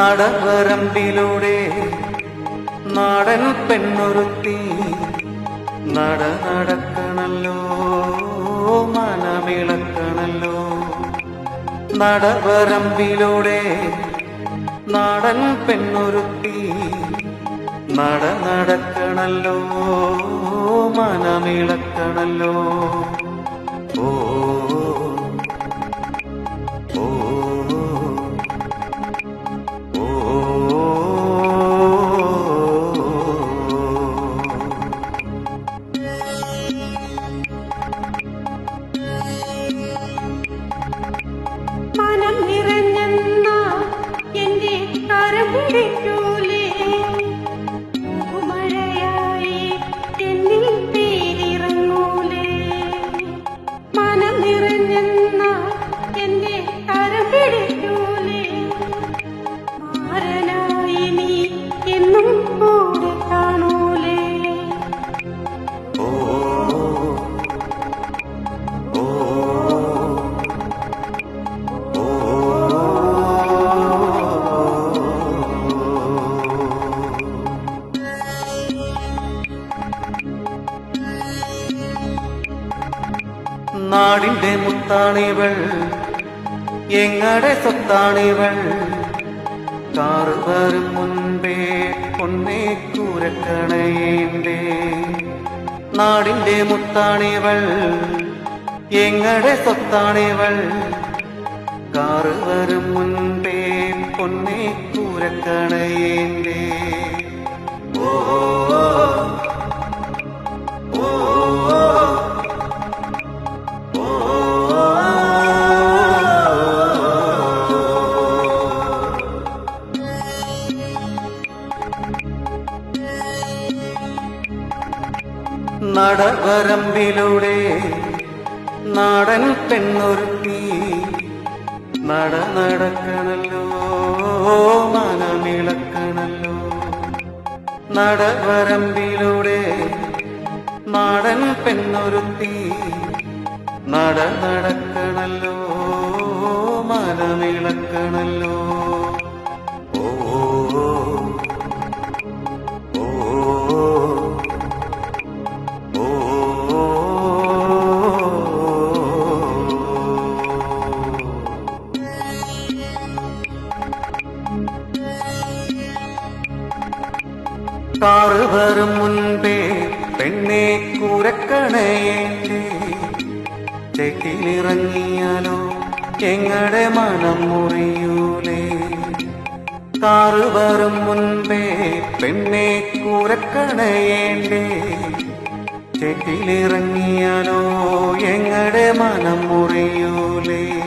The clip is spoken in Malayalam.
നടവരമ്പിലൂടെ നാടൻ പെണ്ണൊരുത്തി നട നടക്കണല്ലോ മനമിളക്കണല്ലോ. നടവരമ്പിലൂടെ നാടൻ പെണ്ണൊരുത്തി നട നടക്കണല്ലോ മനമിളക്കണല്ലോ. ഓ നാടിന്റെ മുത്താണിവൾ എങ്ങടെ സ്വത്താണിവൾ? കാറ് മുൻപേ പൊന്നേ കൂരക്കണയേണ്ടേ നാടിന്റെ മുത്താണിവൾ എങ്ങടെ സ്വത്താണിവൾ? കാറ് മുൻപേ പൊന്നേ കൂരക്കണയേണ്ടേ നടവരമ്പിലൂടെ നാടൻ പെണ്ണൊരുത്തി നട നടക്കണല്ലോ മനമിളക്കണല്ലോ. നടവരമ്പിലൂടെ നാടൻ പെണ്ണൊരുത്തി നട നടക്കണല്ലോ മനമിളക്കണല്ലോ. കാറ് വരും മുൻപേ പെണ്ണെ കൂരക്കണയേണ്ടേ എങ്ങടെ മനം മുറിയൂലേ. കാറ് വരും മുൻപേ പെണ്ണെ കൂരക്കണയേണ്ടേ ചെക്കിലിറങ്ങിയാലോ എങ്ങടെ മനം മുറിയൂലേ.